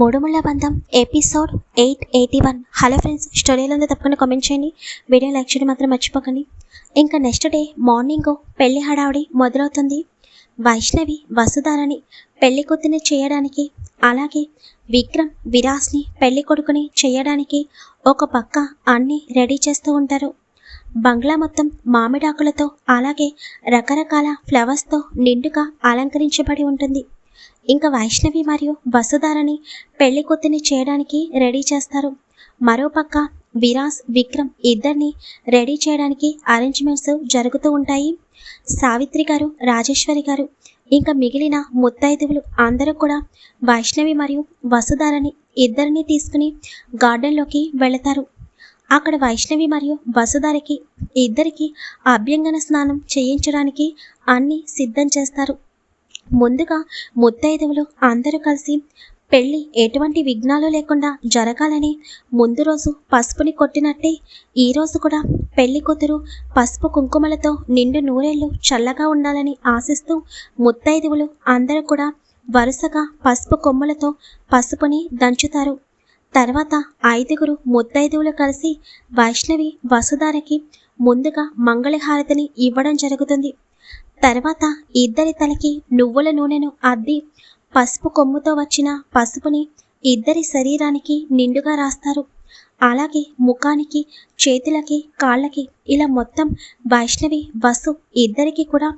మూడుముళ్ళ బంధం episode eight eighty one. Hello friends స్టోరీలో ఉందో తప్పకుండా కామెంట్ చేయండి. వీడియో లైక్ చేయడం మాత్రం మర్చిపోకండి. ఇంకా నెక్స్ట్ డే మార్నింగ్ పెళ్ళి హడావుడి మొదలవుతుంది. వైష్ణవి వసుధారని పెళ్ళి కూతుని చేయడానికి అలాగే విక్రమ్ విరాస్ని పెళ్ళి కొడుకుని చేయడానికి ఒక పక్క అన్నీ రెడీ చేస్తూ ఉంటారు. బంగ్లా మొత్తం మామిడాకులతో అలాగే రకరకాల ఫ్లవర్స్తో నిండుగా అలంకరించబడి ఉంటుంది. ఇంకా వైష్ణవి మరియు వసుధారని పెళ్ళి చేయడానికి రెడీ చేస్తారు. మరోపక్క విరాస్ విక్రమ్ ఇద్దరిని రెడీ చేయడానికి అరేంజ్మెంట్స్ జరుగుతూ ఉంటాయి. సావిత్రి గారు రాజేశ్వరి గారు ఇంకా మిగిలిన ముత్తైదువులు అందరూ కూడా వైష్ణవి మరియు వసుధారని ఇద్దరిని తీసుకుని గార్డెన్లోకి వెళతారు. అక్కడ వైష్ణవి మరియు వసుధారకి ఇద్దరికి అభ్యంగన స్నానం చేయించడానికి అన్ని సిద్ధం చేస్తారు. ముందుగా ముత్తైదువులు అందరూ కలిసి పెళ్ళి ఎటువంటి విఘ్నాలు లేకుండా జరగాలని ముందు రోజు పసుపుని కొట్టినట్టే ఈ రోజు కూడా పెళ్ళి కూతురు పసుపు కుంకుమలతో నిండు నూరేళ్ళు చల్లగా ఉండాలని ఆశిస్తూ ముత్తైదువులు అందరూ కూడా వరుసగా పసుపు కొమ్మలతో పసుపుని దంచుతారు. తర్వాత ఐదుగురు ముత్తైదువులు కలిసి వైష్ణవి వసుధారకి ముందుగా మంగళహారతిని ఇవ్వడం జరుగుతుంది. తర్వాత ఇద్దరి తలకి నువ్వుల నూనెను అద్ది పసుపు కొమ్ముతో వచ్చిన పసుపుని ఇద్దరి శరీరానికి నిండుగా రాస్తారు. అలాగే ముఖానికి చేతులకి కాళ్ళకి ఇలా మొత్తం వైష్ణవి వసు ఇద్దరికి కూడా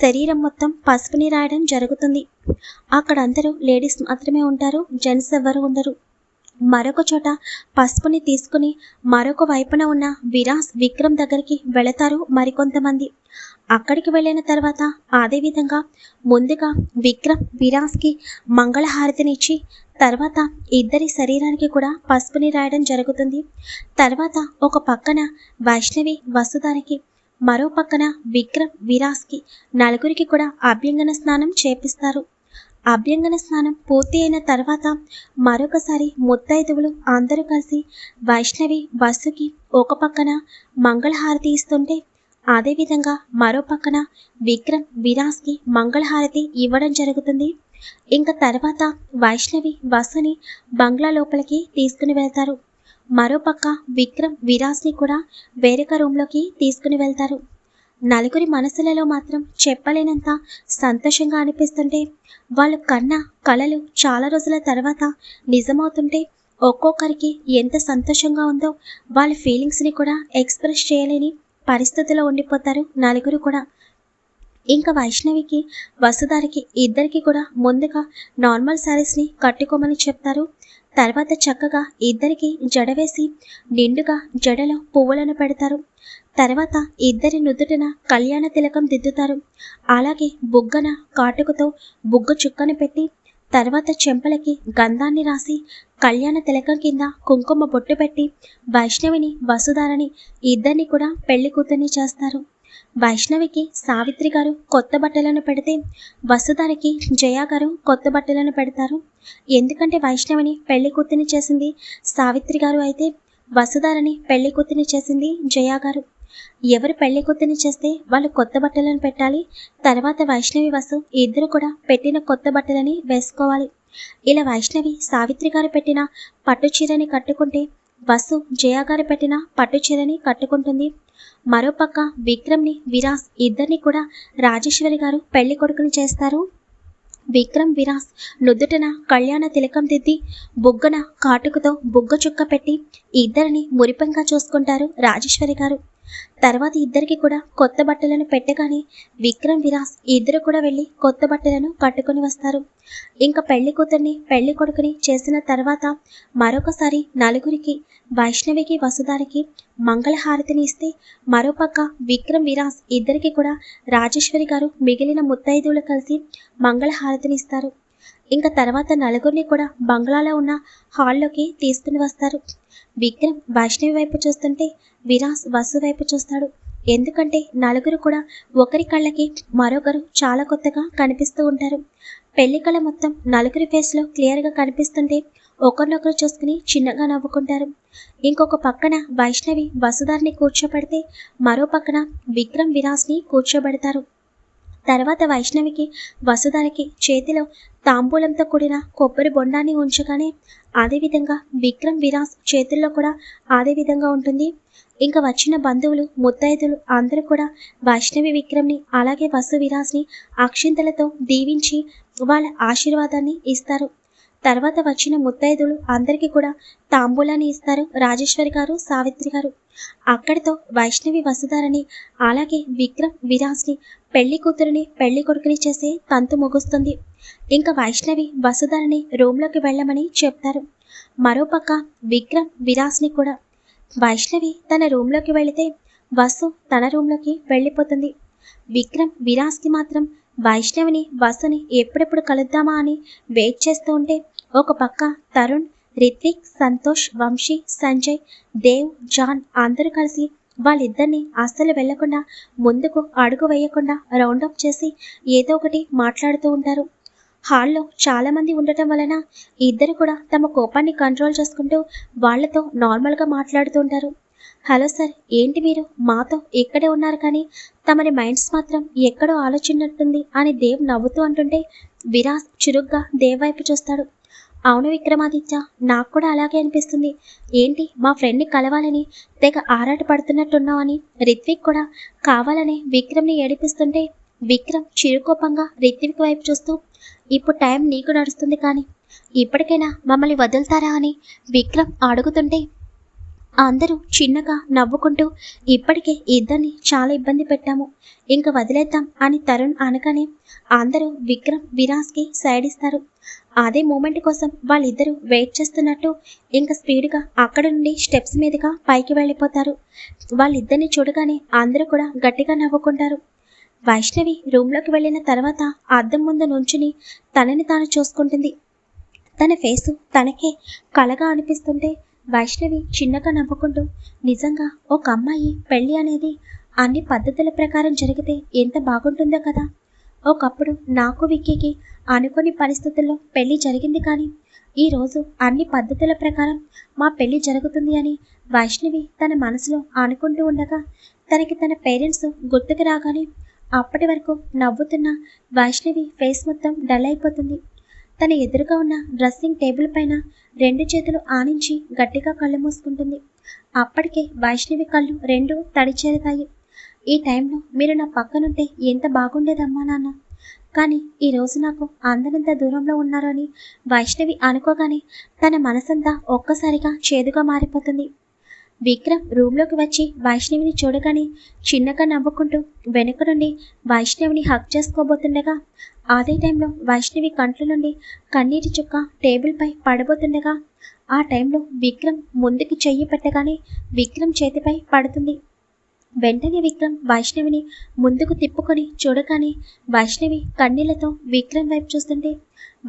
శరీరం మొత్తం పసుపుని రాయడం జరుగుతుంది. అక్కడ అందరూ లేడీస్ మాత్రమే ఉంటారు జెంట్స్ ఎవ్వరు ఉండరు. మరొక చోట పసుపుని తీసుకుని మరొక వైపున ఉన్న విరాస్ విక్రమ్ దగ్గరికి వెళతారు మరికొంతమంది. అక్కడికి వెళ్ళిన తర్వాత అదేవిధంగా ముందుగా విక్రమ్ విరాస్కి మంగళహారతినిచ్చి తర్వాత ఇద్దరి శరీరానికి కూడా పసుపుని రాయడం జరుగుతుంది. తర్వాత ఒక పక్కన వైష్ణవి వసుదానికి మరో పక్కన విక్రమ్ విరాస్కి నలుగురికి కూడా అభ్యంగన స్నానం చేపిస్తారు. అభ్యంగన స్నానం పూర్తి అయిన తర్వాత మరొకసారి ముత్తైదువులు అందరూ కలిసి వైష్ణవి బస్సుకి ఒక పక్కన మంగళహారతి ఇస్తుంటే అదేవిధంగా మరో పక్కన విక్రమ్ విరాస్కి మంగళహారతి ఇవ్వడం జరుగుతుంది. ఇంకా తర్వాత వైష్ణవి బస్సుని బంగ్లా లోపలికి తీసుకుని వెళ్తారు. మరోపక్క విక్రమ్ విరాస్ని కూడా వేరొక రూమ్లోకి తీసుకుని వెళ్తారు. నలుగురి మనసులలో మాత్రం చెప్పలేనంత సంతోషంగా అనిపిస్తుంటే వాళ్ళు కన్న కళలు చాలా రోజుల తర్వాత నిజమవుతుంటే ఒక్కొక్కరికి ఎంత సంతోషంగా ఉందో వాళ్ళ ఫీలింగ్స్ని కూడా ఎక్స్ప్రెస్ చేయలేని పరిస్థితిలో ఉండిపోతారు నలుగురు కూడా. ఇంకా వైష్ణవికి వసుధారికి ఇద్దరికి కూడా ముందుగా నార్మల్ శారీస్ని కట్టుకోమని చెప్తారు. తర్వాత చక్కగా ఇద్దరికి జడ వేసి నిండుగా జడలో పువ్వులను పెడతారు. తర్వాత ఇద్దరి నుదుటిన కళ్యాణ తిలకం దిద్దుతారు. అలాగే బుగ్గన కాటుకతో బుగ్గ చుక్కను పెట్టి తర్వాత చెంపలకి గంధాన్ని రాసి కళ్యాణ తిలకం కింద కుంకుమ బొట్టు పెట్టి వైష్ణవిని వసుధారని ఇద్దరిని కూడా పెళ్ళి కూతుర్ని చేస్తారు. వైష్ణవికి సావిత్రి గారు కొత్త బట్టలను పెడితే వసుధారకి జయా గారు కొత్త బట్టలను పెడతారు. ఎందుకంటే వైష్ణవిని పెళ్ళి కూతుర్ని చేసింది సావిత్రి గారు అయితే వసుధారని పెళ్ళి కూతుర్ని చేసింది జయ గారు. ఎవరు పెళ్ళి కూతుర్ని చేస్తే వాళ్ళు కొత్త బట్టలను పెట్టాలి? తర్వాత వైష్ణవి వసు ఇద్దరు కూడా పెట్టిన కొత్త బట్టలని వేసుకోవాలి. ఇలా వైష్ణవి సావిత్రి గారు పెట్టిన పట్టు చీరని కట్టుకుంటే వసు జయ గారు పెట్టిన పట్టు చీరని కట్టుకుంటుంది. మరోపక్క విక్రమ్ని విరాస్ ఇద్దరిని కూడా రాజేశ్వరి గారు పెళ్ళి కొడుకుని చేస్తారు. విక్రమ్ విరాస్ నుదుటన కళ్యాణ తిలకం దిద్ది బుగ్గన కాటుకతో బుగ్గ చుక్క పెట్టి ఇద్దరిని మురిపంగా చూసుకుంటారు రాజేశ్వరి గారు. తర్వాత ఇద్దరికి కూడా కొత్త బట్టలను పెట్టగానే విక్రమ్ విరాస్ ఇద్దరు కూడా వెళ్ళి కొత్త బట్టలను కట్టుకొని వస్తారు. ఇంకా పెళ్ళి కూతుర్ని పెళ్ళి కొడుకుని చేసిన తర్వాత మరొకసారి నలుగురికి వైష్ణవికి వసుధారికి మంగళహారతిని ఇస్తే మరోపక్క విక్రమ్ విరాస్ ఇద్దరికి కూడా రాజేశ్వరి గారు మిగిలిన ముత్తైదువులు కలిసి మంగళహారతిని ఇస్తారు. ఇంకా తర్వాత నలుగురిని కూడా బంగ్లాలో ఉన్న హాల్లోకి తీసుకుని వస్తారు. విక్రమ్ వైష్ణవి వైపు చూస్తుంటే విరాస్ వసు వైపు చూస్తాడు. ఎందుకంటే నలుగురు కూడా ఒకరి కళ్ళకి మరొకరు చాలా కొత్తగా కనిపిస్తూ ఉంటారు. పెళ్ళి కళ మొత్తం నలుగురి ఫేస్లో క్లియర్గా కనిపిస్తుంటే ఒకరినొకరు చూసుకుని చిన్నగా నవ్వుకుంటారు. ఇంకొక పక్కన వైష్ణవి వసుధారిని కూర్చోబెడితే మరో పక్కన విక్రమ్ విరాస్ని కూర్చోబెడతారు. తర్వాత వైష్ణవికి వసుధరకి చేతిలో తాంబూలంతో కూడిన కొబ్బరి బొండాన్ని ఉంచగానే అదేవిధంగా విక్రమ్ విరాస్ చేతుల్లో కూడా అదే విధంగా ఉంటుంది. ఇంకా వచ్చిన బంధువులు ముత్తైదులు అందరూ కూడా వైష్ణవి విక్రమ్ని అలాగే వసు విరాస్ని అక్షింతలతో దీవించి వాళ్ళ ఆశీర్వాదాన్ని ఇస్తారు. తర్వాత వచ్చిన ముత్తైదులు అందరికీ కూడా తాంబూలాన్ని ఇస్తారు రాజేశ్వరి గారు సావిత్రి గారు. అక్కడితో వైష్ణవి వసుధారని అలాగే విక్రమ్ విరాస్ని పెళ్ళి కూతురిని పెళ్ళి కొడుకుని చేసే తంతు ముగుస్తుంది. ఇంకా వైష్ణవి వసుధారని రూమ్లోకి వెళ్ళమని చెప్తారు. మరోపక్క విక్రమ్ విరాస్ని కూడా. వైష్ణవి తన రూమ్లోకి వెళితే వసు తన రూమ్లోకి వెళ్ళిపోతుంది. విక్రమ్ విరాజ్కి మాత్రం వైష్ణవిని వసుని ఎప్పుడెప్పుడు కలుద్దామా అని వెయిట్ చేస్తూ ఉంటే ఒక పక్క తరుణ్ రిత్విక్ సంతోష్ వంశీ సంజయ్ దేవ్ జాన్ అందరూ కలిసి వాళ్ళిద్దరిని అస్సలు వెళ్ళకుండా ముందుకు అడుగు వేయకుండా రౌండప్ చేసి ఏదో ఒకటి మాట్లాడుతూ ఉంటారు. హాల్లో చాలా మంది ఉండటం వలన ఇద్దరు కూడా తమ కోపాన్ని కంట్రోల్ చేసుకుంటూ వాళ్ళతో నార్మల్గా మాట్లాడుతూ ఉంటారు. హలో సార్ ఏంటి మీరు? మాతో ఇక్కడే ఉన్నారు కానీ తమరి మైండ్స్ మాత్రం ఎక్కడో ఆలోచనట్టుంది అని దేవ్ నవ్వుతూ అంటుంటే విరాజ్ చురుగ్గా దేవ్ వైపు చూస్తాడు. అవును విక్రమాదిత్య నాకు కూడా అలాగే అనిపిస్తుంది. ఏంటి మా ఫ్రెండ్ని కలవాలని తెగ ఆరాట పడుతున్నట్టున్నావని రిత్విక్ కూడా కావాలని విక్రమ్ని ఏడిపిస్తుంటే విక్రమ్ చిరుకోపంగా రిత్విక్ వైపు చూస్తూ ఇప్పుడు టైం నీకు నడుస్తుంది కానీ ఇప్పటికైనా మమ్మల్ని వదులుతారా అని విక్రమ్ అడుగుతుంటే అందరూ చిన్నగా నవ్వుకుంటూ ఇప్పటికే ఇద్దరిని చాలా ఇబ్బంది పెట్టాము. ఇంక వదిలేద్దాం అని తరుణ్ అనగానే అందరూ విక్రమ్ విరాజ్కి సైడ్ ఇస్తారు. అదే మూమెంట్ కోసం వాళ్ళిద్దరూ వెయిట్ చేస్తున్నట్టు ఇంకా స్పీడ్గా అక్కడ నుండి స్టెప్స్ మీదుగా పైకి వెళ్ళిపోతారు. వాళ్ళిద్దరిని చూడగానే అందరూ కూడా గట్టిగా నవ్వుకుంటారు. వైష్ణవి రూమ్లోకి వెళ్ళిన తర్వాత అద్దం ముందు నుంచుని తనని తాను చూసుకుంటుంది. తన ఫేసు తనకే కలగా అనిపిస్తుంటే వైష్ణవి చిన్నగా నవ్వుకుంటూ నిజంగా ఒక అమ్మాయి పెళ్ళి అనేది అన్ని పద్ధతుల ప్రకారం జరిగితే ఎంత బాగుంటుందో కదా. ఒకప్పుడు నాకు విక్కీకి అనుకోని పరిస్థితుల్లో పెళ్ళి జరిగింది కానీ ఈరోజు అన్ని పద్ధతుల ప్రకారం మా పెళ్ళి జరుగుతుంది అని వైష్ణవి తన మనసులో అనుకుంటూ ఉండగా తనకి తన పేరెంట్స్ గుర్తుకు రాగానే అప్పటి వరకు నవ్వుతున్న వైష్ణవి ఫేస్ మొత్తం డల్ అయిపోతుంది. తన ఎదురుగా ఉన్న డ్రెస్సింగ్ టేబుల్ పైన రెండు చేతులు ఆనించి గట్టిగా కళ్ళు మూసుకుంటుంది. అప్పటికే వైష్ణవి కళ్ళు రెండు తడిచేరుతాయి. ఈ టైంలో మీరు నా పక్కనుంటే ఎంత బాగుండేదమ్మా నాన్న. కానీ ఈరోజు నాకు అందరంత దూరంలో ఉన్నారని వైష్ణవి అనుకోగానే తన మనసంతా ఒక్కసారిగా చేదుగా మారిపోతుంది. విక్రమ్ రూమ్లోకి వచ్చి వైష్ణవిని చూడగానే చిన్నగా నవ్వుకుంటూ వెనుక నుండి వైష్ణవిని హక్ చేసుకోబోతుండగా అదే టైంలో వైష్ణవి కంట్ల నుండి కన్నీటి చుక్క టేబుల్పై పడబోతుండగా ఆ టైంలో విక్రమ్ ముందుకు చెయ్యి పెట్టగానే విక్రమ్ చేతిపై పడుతుంది. వెంటనే విక్రమ్ వైష్ణవిని ముందుకు తిప్పుకొని చూడగానే వైష్ణవి కన్నీళ్ళతో విక్రమ్ వైపు చూస్తుంటే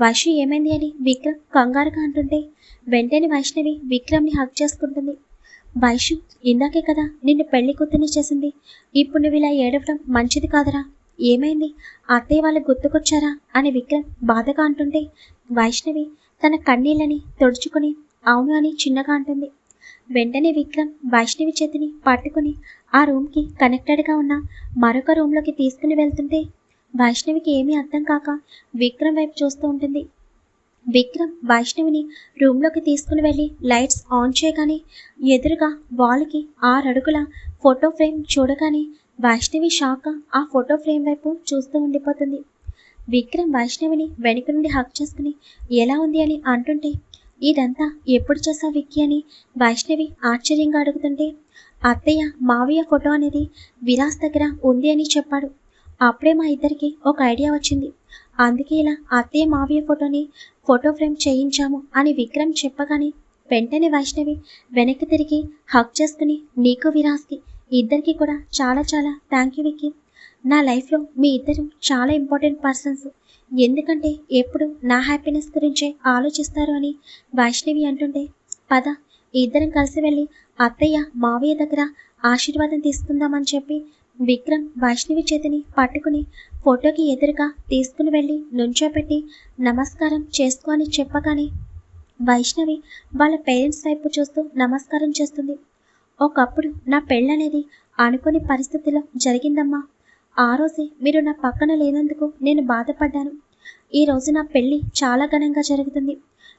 వైష్ణవి ఏమైంది? అని విక్రమ్ కంగారుగా అంటుంటే వెంటనే వైష్ణవి విక్రమ్ని హక్ చేసుకుంటుంది. వైషు ఇందాకే కదా నిన్ను పెళ్ళి కూతుర్ని చేసింది. ఇప్పుడు నువ్వు ఇలా ఏడవడం మంచిది కాదరా. ఏమైంది? అత్తయ్య వాళ్ళు గుర్తుకొచ్చారా? అని విక్రమ్ బాధగా అంటుంటే వైష్ణవి తన కన్నీళ్ళని తుడుచుకుని అవును అని చిన్నగా అంటుంది. వెంటనే విక్రమ్ వైష్ణవి చేతిని పట్టుకుని ఆ రూమ్కి కనెక్టెడ్గా ఉన్న మరొక రూమ్లోకి తీసుకుని వెళ్తుంటే వైష్ణవికి ఏమీ అర్థం కాక విక్రమ్ వైపు చూస్తూ ఉంటుంది. విక్రమ్ వైష్ణవిని రూమ్లోకి తీసుకుని వెళ్ళి లైట్స్ ఆన్ చేయగానే ఎదురుగా వాల్కి ఆరు అడుగుల ఫోటో ఫ్రేమ్ చూడగానే వైష్ణవి షాక్ ఆ ఫోటో ఫ్రేమ్ వైపు చూస్తూ ఉండిపోతుంది. విక్రమ్ వైష్ణవిని వెనుక నుండి హక్ చేసుకుని ఎలా ఉంది? అని అంటుంటే ఇదంతా ఎప్పుడు చేసా విక్కీ? అని వైష్ణవి ఆశ్చర్యంగా అడుగుతుంటే అత్తయ్య మావయ్య ఫోటో అనేది విరాస్ దగ్గర ఉంది అని చెప్పాడు. అప్పుడే మా ఇద్దరికి ఒక ఐడియా వచ్చింది. అందుకే ఇలా అత్తయ్య మావయ్య ఫోటోని ఫోటో ఫ్రేమ్ చేయించాము అని విక్రమ్ చెప్పగానే వెంటనే వైష్ణవి వెనక్కి తిరిగి హక్ చేసుకుని నీకు విరాస్కి ఇద్దరికి కూడా చాలా చాలా థ్యాంక్ యూ విక్కీ. నా లైఫ్లో మీ ఇద్దరు చాలా ఇంపార్టెంట్ పర్సన్స్ ఎందుకంటే ఎప్పుడు నా హ్యాపీనెస్ గురించే ఆలోచిస్తారు అని వైష్ణవి అంటుంటే పద ఇద్దరం కలిసి వెళ్ళి అత్తయ్య మావయ్య దగ్గర ఆశీర్వాదం తీసుకుందామని చెప్పి విక్రమ్ వైష్ణవి చేతిని పట్టుకుని ఫోటోకి ఎదురుగా తీసుకుని వెళ్ళి నుంచోపెట్టి నమస్కారం చేసుకో అని చెప్పగానే వైష్ణవి వాళ్ళ పేరెంట్స్ వైపు చూస్తూ నమస్కారం చేస్తుంది. ఒకప్పుడు నా పెళ్ళనేది అనుకోని పరిస్థితిలో జరిగిందమ్మా. ఆ రోజే మీరు నా పక్కన లేనందుకు నేను బాధపడ్డాను. ఈ రోజు నా పెళ్ళి చాలా ఘనంగా జరుగుతుంది.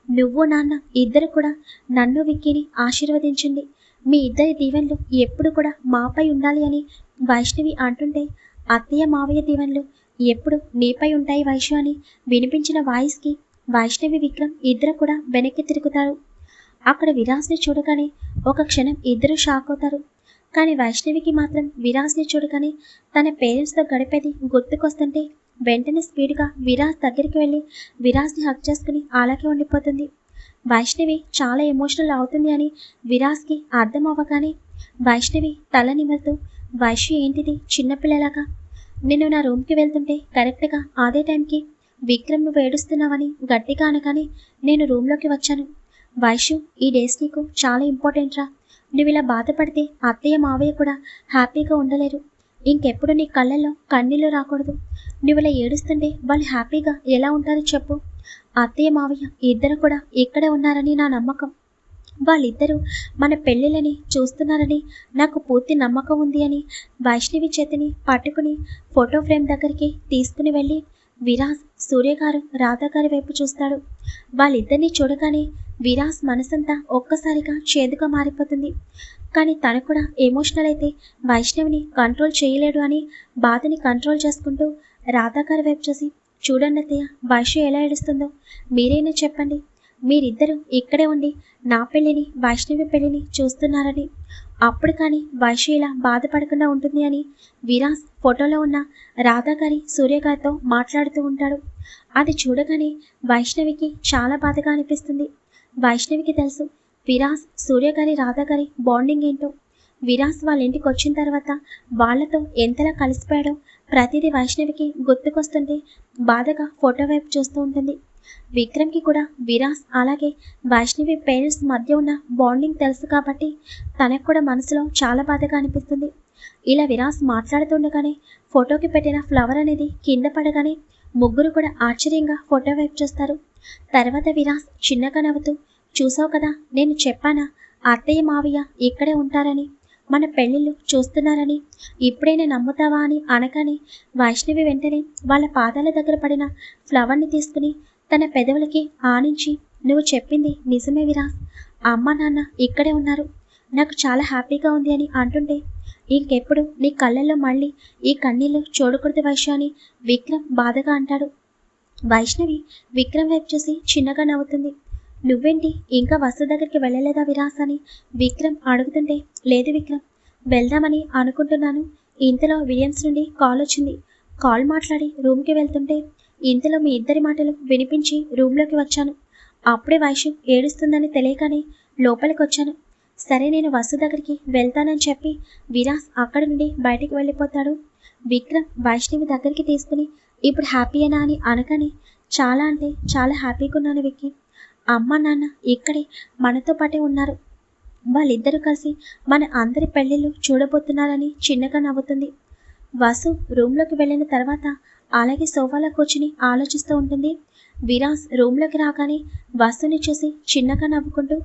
నువ్వు నాన్న ఇద్దరు కూడా నన్ను విక్కిని ఆశీర్వదించండి. మీ ఇద్దరి దీవెనలు ఎప్పుడు కూడా మాపై ఉండాలి అని వైష్ణవి అంటుంటే అత్తయ్య మావయ్య దీవెనలు ఎప్పుడు నీపై ఉంటాయి వైషు అని వినిపించిన వాయిస్కి వైష్ణవి విక్రమ్ ఇద్దరు కూడా వెనక్కి తిరుగుతారు. అక్కడ విరాజ్ని చూడగానే ఒక క్షణం ఇద్దరు షాక్ అవుతారు. కానీ వైష్ణవికి మాత్రం విరాజ్ని చూడగానే తన పేరెంట్స్తో గడిపేది గుర్తుకొస్తుంటే వెంటనే స్పీడ్గా విరాజ్ దగ్గరికి వెళ్ళి విరాజ్ని హక్ చేసుకుని అలాగే ఉండిపోతుంది. వైష్ణవి చాలా ఎమోషనల్ అవుతుంది అని విరాజ్కి అర్థం అవ్వగానే వైష్ణవి తల నిమరుతూ వైశ్య ఏంటిది? చిన్నపిల్లలాగా నేను నా రూమ్కి వెళ్తుంటే కరెక్ట్గా అదే టైంకి విక్రమ్ నువ్వు ఏడుస్తున్నావని గట్టిగా అనగానే నేను రూమ్లోకి వచ్చాను. వైషు ఈ డేస్ నీకు చాలా ఇంపార్టెంట్ రా. నువ్వు ఇలా బాధపడితే అత్తయ్య మావయ్య కూడా హ్యాపీగా ఉండలేరు. ఇంకెప్పుడు నీ కళ్ళల్లో కన్నీళ్ళు రాకూడదు. నువ్వు ఇలా ఏడుస్తుంటే వాళ్ళు హ్యాపీగా ఎలా ఉంటారో చెప్పు. అత్తయ్య మావయ్య ఇద్దరు కూడా ఇక్కడే ఉన్నారని నా నమ్మకం. వాళ్ళిద్దరూ మన పెళ్ళిళ్ళని చూస్తున్నారని నాకు పూర్తి నమ్మకం ఉంది అని వైష్ణవి చేతిని పట్టుకుని ఫోటో ఫ్రేమ్ దగ్గరికి తీసుకుని వెళ్ళి విరాజ్ సూర్యగారు రాధాగారి రాధా గారి వైపు చూస్తాడు. వాళ్ళిద్దరిని చూడగానే విరాజ్ మనసంతా ఒక్కసారిగా చేదుగా మారిపోతుంది. కానీ తను కూడా ఎమోషనల్ అయితే వైష్ణవిని కంట్రోల్ చేయలేడు అని బాధని కంట్రోల్ చేసుకుంటూ రాధా గారి వైపు చూసి చూడండి అత్తయ్య వైష్ణవి ఎలా ఏడుస్తుందో మీరైనా చెప్పండి? మీరిద్దరూ ఇక్కడే ఉండి నా పెళ్ళిని వైష్ణవి పెళ్ళిని చూస్తున్నారని. అప్పుడు కానీ వైష్ణవి ఇలా బాధపడకుండా ఉంటుంది అని విరాజ్ ఫోటోలో ఉన్న రాధా గారి సూర్య గారితో మాట్లాడుతూ ఉంటాడు. అది చూడగానే వైష్ణవికి చాలా బాధగా అనిపిస్తుంది. వైష్ణవికి తెలుసు విరాజ్ సూర్య గారి రాధా గారి బాండింగ్ ఏంటో. విరాజ్ వాళ్ళ ఇంటికి వచ్చిన తర్వాత వాళ్ళతో ఎంతలా కలిసిపోయాడో ప్రతిదీ వైష్ణవికి గుర్తుకొస్తుంటే బాధగా ఫోటో వైపు చూస్తూ ఉంటుంది. విక్రమ్కి కూడా విరాస్ అలాగే వైష్ణవి పేరెంట్స్ మధ్య ఉన్న బాండింగ్ తెలుసు కాబట్టి తనకు కూడా మనసులో చాలా బాధగా అనిపిస్తుంది. ఇలా విరాస్ మాట్లాడుతుండగానే ఫోటోకి పెట్టిన ఫ్లవర్ అనేది కింద పడగానే ముగ్గురు కూడా ఆశ్చర్యంగా ఫోటో వైపు చూస్తారు. తర్వాత విరాస్ చిన్నగా నవ్వుతూ చూసావు కదా నేను చెప్పానా? అత్తయ్య మావయ్య ఇక్కడే ఉంటారని మన పెళ్ళిళ్ళు చూస్తున్నారని ఇప్పుడైనా నమ్ముతావా? అని అనగానే వైష్ణవి వెంటనే వాళ్ళ పాదాల దగ్గర పడిన ఫ్లవర్ని తీసుకుని తన పెదవులకి ఆనించి నువ్వు చెప్పింది నిజమే విరాస్. అమ్మ నాన్న ఇక్కడే ఉన్నారు. నాకు చాలా హ్యాపీగా ఉంది అని అంటుంటే ఇంకెప్పుడు నీ కళ్ళల్లో మళ్ళీ ఈ కన్నీళ్ళు చూడకూడదు వైశ్య అని విక్రమ్ బాధగా అంటాడు. వైష్ణవి విక్రమ్ వైపు చూసి చిన్నగా నవ్వుతుంది. నువ్వేంటి ఇంకా వస్తు దగ్గరికి వెళ్ళలేదా విరాస్ అని విక్రమ్ అడుగుతుంటే లేదు విక్రమ్ వెళ్దామని అనుకుంటున్నాను. ఇంతలో విలియమ్స్ నుండి కాల్ వచ్చింది. కాల్ మాట్లాడి రూమ్కి వెళ్తుంటే ఇంతలో మీ ఇద్దరి మాటలు వినిపించి రూమ్లోకి వచ్చాను. అప్పుడే వైశ్యం ఏడుస్తుందని తెలియకనే లోపలికి వచ్చాను సరే నేను వసు దగ్గరికి వెళ్తానని చెప్పి విరాస్ అక్కడి నుండి బయటికి వెళ్ళిపోతాడు. విక్రమ్ వైష్ణవి దగ్గరికి తీసుకుని ఇప్పుడు హ్యాపీయేనా అని అనగానే చాలా అంటే చాలా హ్యాపీగా ఉన్నాను విక్కీ. అమ్మ నాన్న ఇక్కడే మనతో పాటే ఉన్నారు. వాళ్ళిద్దరూ కలిసి మన అందరి పెళ్ళిళ్ళు చూడబోతున్నారని చిన్నగా నవ్వుతుంది. వసు రూమ్లోకి వెళ్ళిన తర్వాత అలాగే సోఫాలో కూర్చుని ఆలోచిస్తూ ఉంటుంది. విరాస్ రూమ్లోకి రాగానే వసుని చూసి చిన్నగా నవ్వుకుంటూ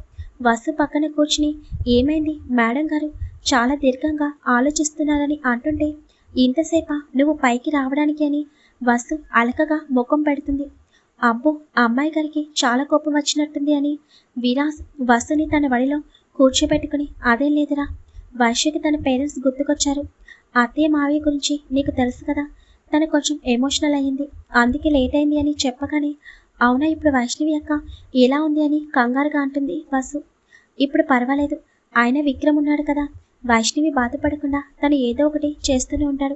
వసు పక్కన కూర్చుని ఏమైంది మేడం గారు? చాలా దీర్ఘంగా ఆలోచిస్తున్నారని అంటుంటే ఇంతసేప నువ్వు పైకి రావడానికి అని వసు అలకగా ముఖం పెడుతుంది. అబ్బో అమ్మాయి గారికి చాలా కోపం వచ్చినట్టుంది అని విరాస్ వసుని తన వడిలో కూర్చోబెట్టుకుని అదేం లేదురా వైశ్యకి తన పేరెంట్స్ గుర్తుకొచ్చారు. అత్తయ్య మావయ్య గురించి నీకు తెలుసు కదా తను కొంచెం ఎమోషనల్ అయ్యింది. అందుకే లేట్ అయింది అని చెప్పగానే అవునా ఇప్పుడు వైష్ణవి అక్క ఎలా ఉంది అని కంగారుగా అంటుంది వసు. ఇప్పుడు పర్వాలేదు. ఆయన విక్రమ్ ఉన్నాడు కదా. వైష్ణవి బాధపడకుండా తను ఏదో ఒకటి చేస్తూనే ఉంటాడు.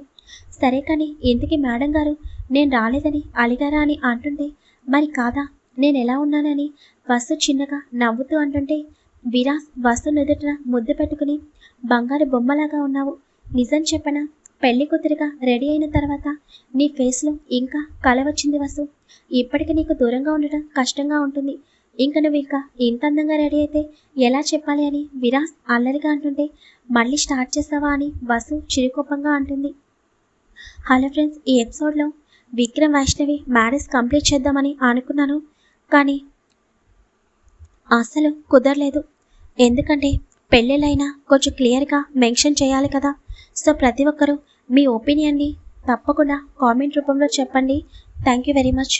సరే కానీ ఇంతకీ మేడం గారు నేను రాలేదని అలిగారా అని అంటుంటే మరి కాదా నేను ఎలా ఉన్నానని? వసు చిన్నగా నవ్వుతూ అంటుంటే విరాస్ వసు నుదుట ముద్దు పెట్టుకుని బంగారు బొమ్మలాగా ఉన్నావు. నిజం చెప్పనా? పెళ్ళి కూతురిగా రెడీ అయిన తర్వాత నీ ఫేస్లో ఇంకా కలవచ్చింది వసు. ఇప్పటికి నీకు దూరంగా ఉండటం కష్టంగా ఉంటుంది. ఇంక నువ్వు ఇంకా ఇంత అందంగా రెడీ అయితే ఎలా చెప్పాలి అని విరాస్ అల్లరిగా అంటుంటే మళ్ళీ స్టార్ట్ చేస్తావా అని వసు చిరుకోపంగా అంటుంది. హలో ఫ్రెండ్స్ ఈ ఎపిసోడ్లో విక్రమ్ వైష్ణవి మ్యారేజ్ కంప్లీట్ చేద్దామని అనుకున్నాను కానీ అసలు కుదరలేదు. ఎందుకంటే పెళ్ళిళ్ళైనా కొంచెం క్లియర్గా మెన్షన్ చేయాలి కదా. సో ప్రతి ఒక్కరూ మీ ఒపీనియన్ని తప్పకుండా కామెంట్ రూపంలో చెప్పండి. Thank you very much